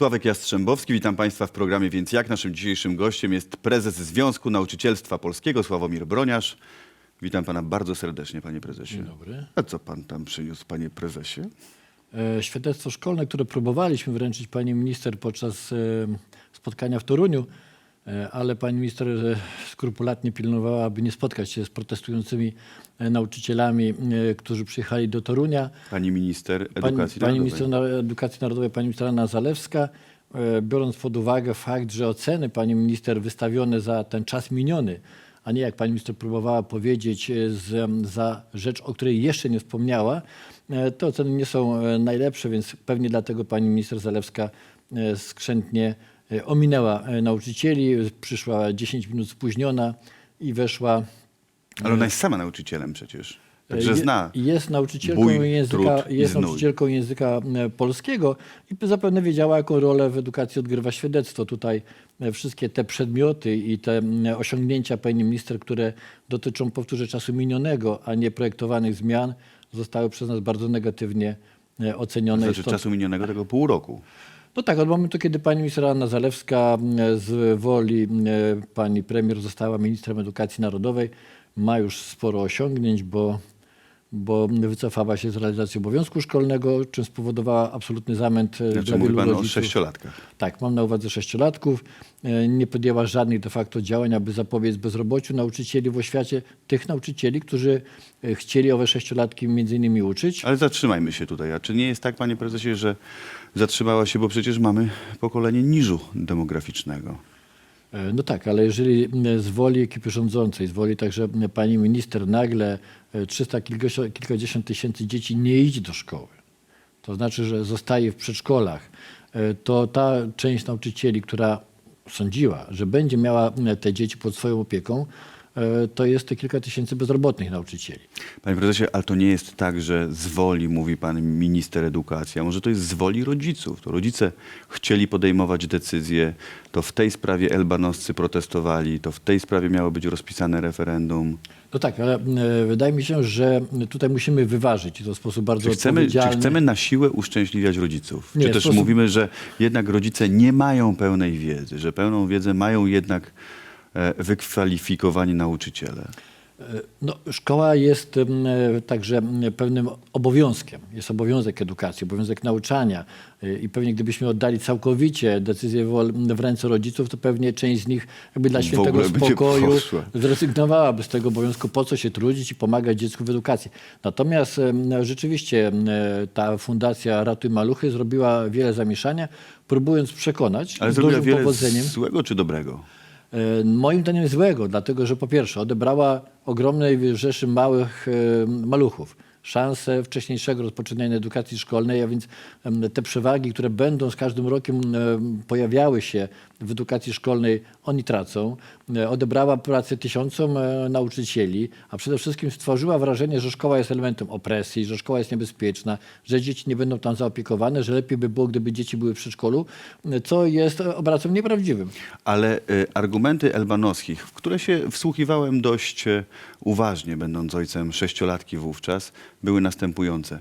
Sławek Jastrzębowski, witam Państwa w programie Więc Jak. Naszym dzisiejszym gościem jest prezes Związku Nauczycielstwa Polskiego Sławomir Broniarz. Witam Pana bardzo serdecznie, Panie Prezesie. Dzień dobry. A co Pan tam przyniósł, Panie Prezesie? E, Świadectwo szkolne, które próbowaliśmy wręczyć pani minister podczas e, spotkania w Toruniu, ale pani minister e, skrupulatnie pilnowała, aby nie spotkać się z protestującymi e, nauczycielami, e, którzy przyjechali do Torunia. Pani Minister Pani, Edukacji pani Narodowej. minister na- edukacji narodowej, pani minister Anna Zalewska, e, biorąc pod uwagę fakt, że oceny pani minister wystawione za ten czas miniony, a nie jak pani minister próbowała powiedzieć, e, z, za rzecz, o której jeszcze nie wspomniała, e, te oceny nie są e, najlepsze, więc pewnie dlatego pani minister Zalewska e, skrzętnie e, ominęła e, nauczycieli, przyszła 10 minut spóźniona i weszła Ale ona jest sama nauczycielem przecież. Także Je- zna. Jest nauczycielką bój, języka, trud jest znój. nauczycielką języka e, polskiego i zapewne wiedziała, jaką rolę w edukacji odgrywa świadectwo. Tutaj e, wszystkie te przedmioty i te osiągnięcia pani minister, które dotyczą, powtórzę, czasu minionego, a nie projektowanych zmian, zostały przez nas bardzo negatywnie e, ocenione. i Znaczy stąd- czasu minionego tego pół roku. No tak, od momentu, kiedy pani minister Anna Zalewska m, z woli m, pani premier została ministrem edukacji narodowej, ma już sporo osiągnięć, bo, bo wycofała się z realizacji obowiązku szkolnego, czym spowodowała absolutny zamęt Znaczy dla wielu Pan o sześciolatkach. Tak, mam na uwadze sześciolatków. E, Nie podjęła żadnych de facto działań, aby zapobiec bezrobociu nauczycieli w oświacie, tych nauczycieli, którzy e, chcieli owe sześciolatki między innymi uczyć. Ale zatrzymajmy się tutaj. A czy nie jest tak, Panie Prezesie, że zatrzymała się, bo przecież mamy pokolenie niżu demograficznego. E, No tak, ale jeżeli z woli ekipy rządzącej, z woli także pani minister nagle e, 300 kilkadziesiąt, kilkadziesiąt tysięcy dzieci nie idzie do szkoły, to znaczy, że zostaje w przedszkolach, e, to ta część nauczycieli, która sądziła, że będzie miała te dzieci pod swoją opieką, e, to jest te kilka tysięcy bezrobotnych nauczycieli. Panie prezesie, ale to nie jest tak, że z woli, mówi pan minister edukacji, a może to jest z woli rodziców. To rodzice chcieli podejmować decyzje, to w tej sprawie elbanowscy protestowali, to w tej sprawie miało być rozpisane referendum. No tak, ale m, wydaje mi się, że tutaj musimy wyważyć i to w sposób bardzo Czy chcemy, czy odpowiedzialny. chcemy na siłę uszczęśliwiać rodziców? Nie, czy też sposób- mówimy, że jednak rodzice nie mają pełnej wiedzy, że pełną wiedzę mają jednak e, wykwalifikowani nauczyciele? No, szkoła jest e, także pewnym obowiązkiem. Jest obowiązek edukacji, obowiązek nauczania. E, I pewnie gdybyśmy oddali całkowicie decyzję w ręce rodziców, to pewnie część z nich jakby dla świętego spokoju zrezygnowałaby z tego obowiązku, po co się trudzić i pomagać dziecku w edukacji. Natomiast rzeczywiście e, ta fundacja Ratuj Maluchy zrobiła wiele zamieszania, próbując przekonać Ale z zrobiła dużym wiele powodzeniem. złego czy dobrego? E, Moim zdaniem złego, dlatego że po pierwsze odebrała ogromnej rzeszy małych e, maluchów. Szansę wcześniejszego rozpoczynania edukacji szkolnej, a więc te przewagi, które będą z każdym rokiem em, pojawiały się w edukacji szkolnej, oni tracą. E, Odebrała pracę tysiącom e, nauczycieli, a przede wszystkim stworzyła wrażenie, że szkoła jest elementem opresji, że szkoła jest niebezpieczna, że dzieci nie będą tam zaopiekowane, że lepiej by było, gdyby dzieci były w przedszkolu, e, co jest obrazem nieprawdziwym. Ale argumenty elbanowskich, w które się wsłuchiwałem dość uważnie, będąc ojcem sześciolatki wówczas, były następujące.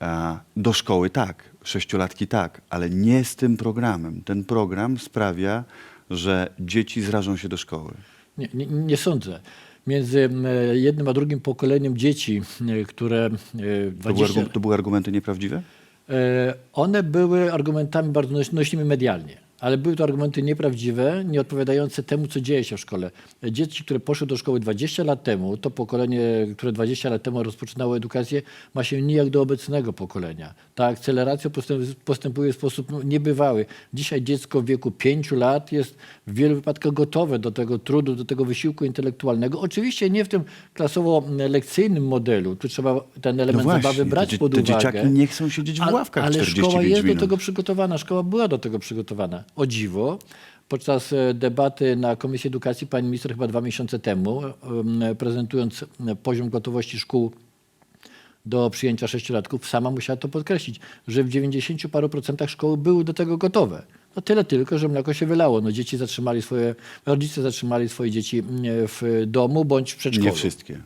A, do szkoły tak, sześciolatki tak, ale nie z tym programem. Ten program sprawia, że dzieci zrażą się do szkoły. Nie, nie, nie sądzę. Między jednym a drugim pokoleniem dzieci, e, które e, To, były 20, to były argumenty nieprawdziwe? e, one były argumentami bardzo noś- nośnymi medialnie, ale były to argumenty nieprawdziwe, nie odpowiadające temu, co dzieje się w szkole. Dzieci, które poszły do szkoły 20 lat temu, to pokolenie, które 20 lat temu rozpoczynało edukację, ma się nijak do obecnego pokolenia. Ta akceleracja postęp, postępuje w sposób niebywały. Dzisiaj dziecko w wieku 5 lat jest w wielu wypadkach gotowe do tego trudu, do tego wysiłku intelektualnego. Oczywiście nie w tym klasowo-lekcyjnym modelu. Tu trzeba ten element zabawy brać No te, dzie- pod te uwagę. dzieciaki nie chcą siedzieć w Ale- ławkach Ale 45 szkoła jest minut. do tego przygotowana. Szkoła była do tego przygotowana. O dziwo. Podczas e, debaty na Komisji Edukacji pani minister chyba dwa miesiące temu, em, prezentując e, poziom gotowości szkół do przyjęcia sześciolatków, sama musiała to podkreślić, że w 90 paru procentach szkoły były do tego gotowe. No tyle tylko, że mleko się wylało. No dzieci zatrzymali swoje, rodzice zatrzymali swoje dzieci mm, w domu bądź w przedszkolu. Nie wszystkie.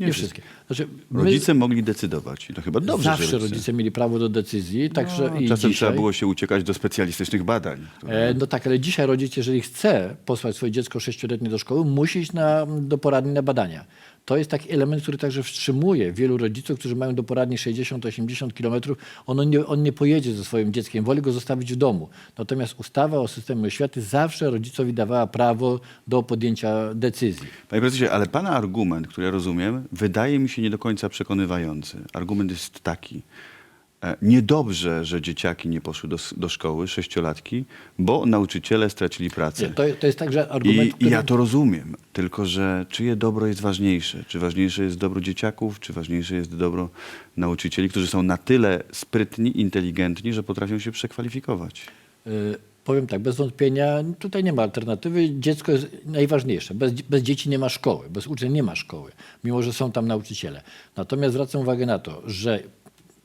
Nie, Nie wszystkie. Znaczy, my Rodzice mogli decydować i to chyba dobrze, zawsze że rodzice mieli prawo do decyzji, także No, i czasem dzisiaj. trzeba było się uciekać do specjalistycznych badań. E, No tak, ale dzisiaj rodzic, jeżeli chce posłać swoje dziecko sześcioletnie do szkoły, musi iść na, do poradni na badania. To jest taki element, który także wstrzymuje wielu rodziców, którzy mają do poradni 60-80 kilometrów. On nie, on nie pojedzie ze swoim dzieckiem, woli go zostawić w domu. Natomiast ustawa o systemie oświaty zawsze rodzicowi dawała prawo do podjęcia decyzji. Panie prezesie, ale pana argument, który ja rozumiem, wydaje mi się nie do końca przekonywający. Argument jest taki. E, Niedobrze, że dzieciaki nie poszły do, do szkoły, sześciolatki, bo nauczyciele stracili pracę. To, to jest także argument, I, który... Ja to rozumiem, tylko że czyje dobro jest ważniejsze? Czy ważniejsze jest dobro dzieciaków, czy ważniejsze jest dobro nauczycieli, którzy są na tyle sprytni, inteligentni, że potrafią się przekwalifikować? Y, Powiem tak, bez wątpienia tutaj nie ma alternatywy. Dziecko jest najważniejsze. Bez, bez dzieci nie ma szkoły, bez uczeń nie ma szkoły, mimo że są tam nauczyciele. Natomiast zwracam uwagę na to, że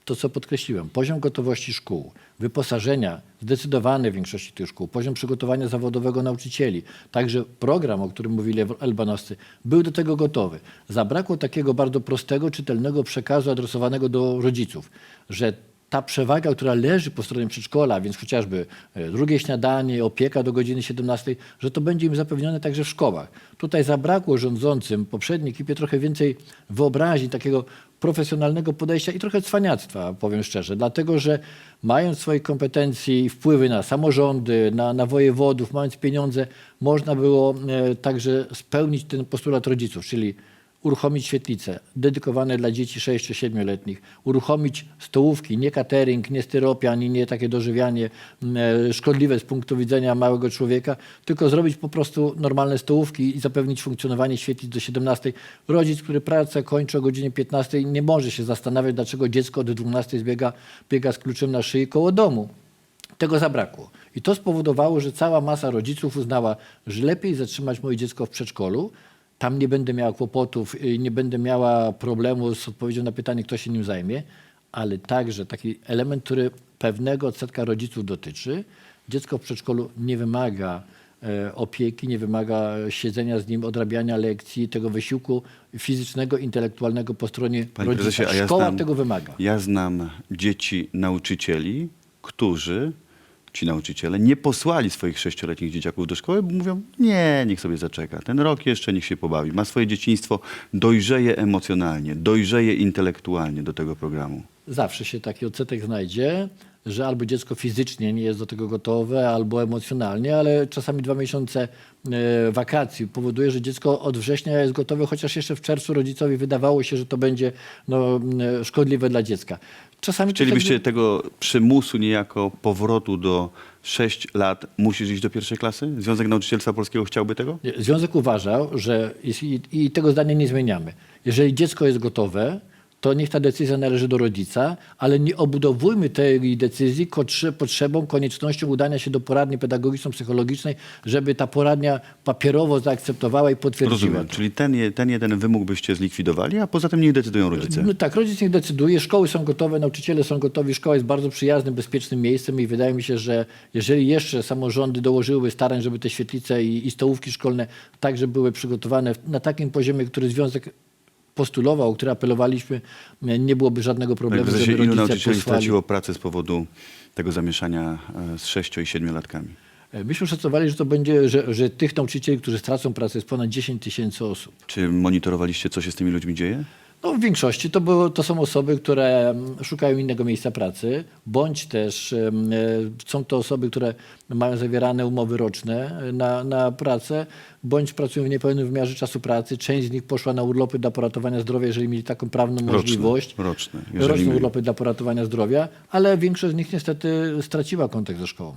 to, co podkreśliłem, poziom gotowości szkół, wyposażenia zdecydowane w większości tych szkół, poziom przygotowania zawodowego nauczycieli, także program, o którym mówili Elbanowscy, był do tego gotowy. Zabrakło takiego bardzo prostego, czytelnego przekazu adresowanego do rodziców, że ta przewaga, która leży po stronie przedszkola, więc chociażby e, drugie śniadanie, opieka do godziny 17, że to będzie im zapewnione także w szkołach. Tutaj zabrakło rządzącym, poprzedniej ekipie trochę więcej wyobraźni, takiego profesjonalnego podejścia i trochę cwaniactwa, powiem szczerze, dlatego że mając w swojej kompetencji i wpływy na samorządy, na, na wojewodów, mając pieniądze, można było e, także spełnić ten postulat rodziców, czyli uruchomić świetlice dedykowane dla dzieci 6-7-letnich, uruchomić stołówki, nie catering, nie styropian i nie takie dożywianie m, e, szkodliwe z punktu widzenia małego człowieka, tylko zrobić po prostu normalne stołówki i zapewnić funkcjonowanie świetlic do 17. Rodzic, który pracę kończy o godzinie 15 nie może się zastanawiać, dlaczego dziecko od 12 biega, biega z kluczem na szyi koło domu. Tego zabrakło. I to spowodowało, że cała masa rodziców uznała, że lepiej zatrzymać moje dziecko w przedszkolu, tam nie będę miała kłopotów, nie będę miała problemu z odpowiedzią na pytanie, kto się nim zajmie, ale także taki element, który pewnego odsetka rodziców dotyczy. Dziecko w przedszkolu nie wymaga e, opieki, nie wymaga siedzenia z nim, odrabiania lekcji, tego wysiłku fizycznego, intelektualnego po stronie Panie rodzica. prezesie, a ja Szkoła znam, tego wymaga. Ja znam dzieci nauczycieli, którzy, ci nauczyciele, nie posłali swoich sześcioletnich dzieciaków do szkoły, bo mówią, nie, niech sobie zaczeka, ten rok jeszcze niech się pobawi. Ma swoje dzieciństwo, dojrzeje emocjonalnie, dojrzeje intelektualnie do tego programu. Zawsze się taki odsetek znajdzie, że albo dziecko fizycznie nie jest do tego gotowe, albo emocjonalnie, ale czasami dwa miesiące e, wakacji powoduje, że dziecko od września jest gotowe, chociaż jeszcze w czerwcu rodzicowi wydawało się, że to będzie no, szkodliwe dla dziecka. Czasami Chcielibyście tak- tego przymusu niejako powrotu do 6 lat, musisz iść do pierwszej klasy? Związek Nauczycielstwa Polskiego chciałby tego? Związek uważał, że i, i tego zdania nie zmieniamy. Jeżeli dziecko jest gotowe, to niech ta decyzja należy do rodzica, ale nie obudowujmy tej decyzji potrzebą, koniecznością udania się do poradni pedagogiczno-psychologicznej, żeby ta poradnia papierowo zaakceptowała i potwierdziła Rozumiem. to. Czyli ten, ten jeden wymóg byście zlikwidowali, a poza tym niech decydują rodzice. No tak, rodzic niech decyduje, szkoły są gotowe, nauczyciele są gotowi, szkoła jest bardzo przyjaznym, bezpiecznym miejscem i wydaje mi się, że jeżeli jeszcze samorządy dołożyły starań, żeby te świetlice i, i stołówki szkolne także były przygotowane na takim poziomie, który związek postulował, który apelowaliśmy, nie byłoby żadnego Panie problemu, prezesie, żeby ilu rodzice nauczycieli posłali. straciło pracę z powodu tego zamieszania e, z 6 i 7 latkami? E, Myśmy szacowali, że to będzie, że, że tych nauczycieli, którzy stracą pracę jest ponad 10 tysięcy osób. Czy monitorowaliście, co się z tymi ludźmi dzieje? No, w większości to, było, to są osoby, które mm, szukają innego miejsca pracy, bądź też em, e, są to osoby, które mają zawierane umowy roczne e, na, na pracę, bądź pracują w niepełnym wymiarze czasu pracy. Część z nich poszła na urlopy dla poratowania zdrowia, jeżeli mieli taką prawną możliwość. roczne, jeżeli Roczne mieli. urlopy dla poratowania zdrowia, ale większość z nich niestety straciła kontakt ze szkołą.